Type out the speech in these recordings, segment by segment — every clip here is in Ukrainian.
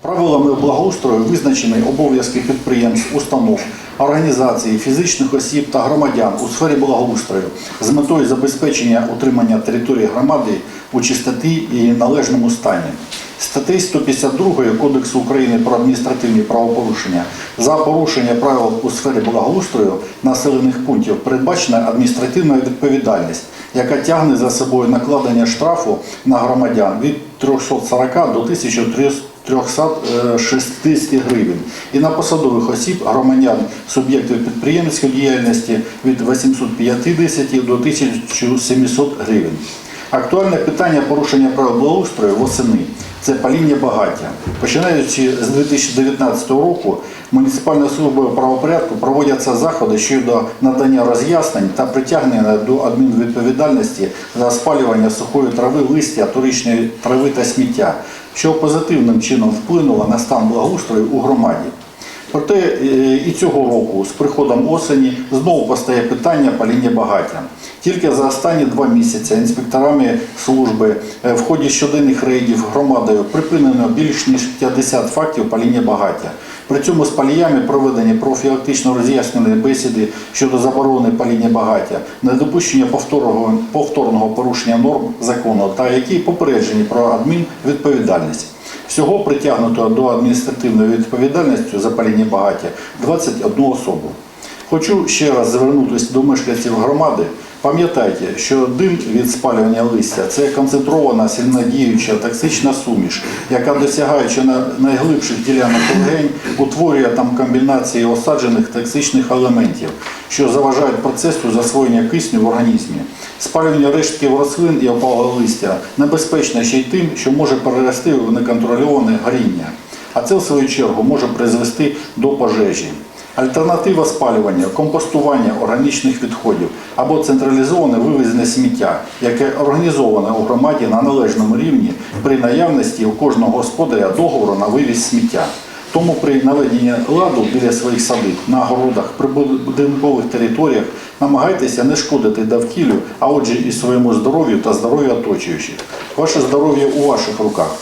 Правилами благоустрою визначені обов'язки підприємств, установ, організацій, фізичних осіб та громадян у сфері благоустрою з метою забезпечення утримання території громади у чистоті і належному стані. Статтею 152 Кодексу України про адміністративні правопорушення за порушення правил у сфері благоустрою населених пунктів передбачена адміністративна відповідальність, яка тягне за собою накладення штрафу на громадян від 340 до 1300 360 гривень і на посадових осіб громадян суб'єктів підприємницької діяльності від 850 до 1700 гривень. Актуальне питання порушення правил благоустрою восени це паління багаття. Починаючи з 2019 року, муніципальною службою правопорядку проводяться заходи щодо надання роз'яснень та притягнення до адмінвідповідальності за спалювання сухої трави, листя, торичної трави та сміття, що позитивним чином вплинуло на стан благоустрою у громаді. Проте е, і цього року з приходом осені знову постає питання паління багаття. Тільки за останні два місяці інспекторами служби е, в ході щоденних рейдів громадою припинено більш ніж 50 фактів паління багаття. При цьому з паліями проведені профілактично роз'яснені бесіди щодо заборони паління багаття, недопущення повторного, повторного порушення норм закону та які попереджені про адмінвідповідальність. Всього притягнуто до адміністративної відповідальності за паління багаття 21 особу. Хочу ще раз звернутися до мешканців громади. Пам'ятайте, що дим від спалювання листя це концентрована сильнодіюча токсична суміш, яка досягаючи на найглибших ділянок легень, утворює там комбінації осаджених токсичних елементів, що заважають процесу засвоєння кисню в організмі. Спалювання рештків рослин і опалого листя небезпечно ще й тим, що може перерости в неконтрольоване горіння. А це, в свою чергу, може призвести до пожежі. Альтернатива спалювання, компостування органічних відходів або централізоване вивезення сміття, яке організоване у громаді на належному рівні при наявності у кожного господаря договору на вивіз сміття. Тому при наведенні ладу біля своїх садиб, на городах, при будинкових територіях намагайтеся не шкодити довкіллю, а отже і своєму здоров'ю та здоров'ю оточуючих. Ваше здоров'я у ваших руках.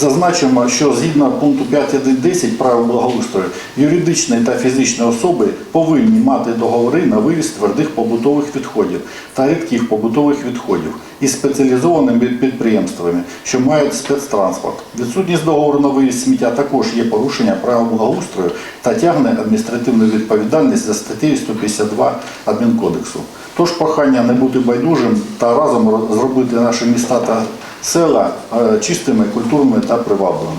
Зазначимо, що згідно пункту 5.1.10 правил благоустрою, юридичні та фізичні особи повинні мати договори на вивіз твердих побутових відходів та рідких побутових відходів із спеціалізованими підприємствами, що мають спецтранспорт. Відсутність договору на вивіз сміття також є порушення правил благоустрою та тягне адміністративну відповідальність за статтею 152 Адмінкодексу. Тож прохання не бути байдужим та разом зробити наші міста та села е, чистими, культурними та привабливими.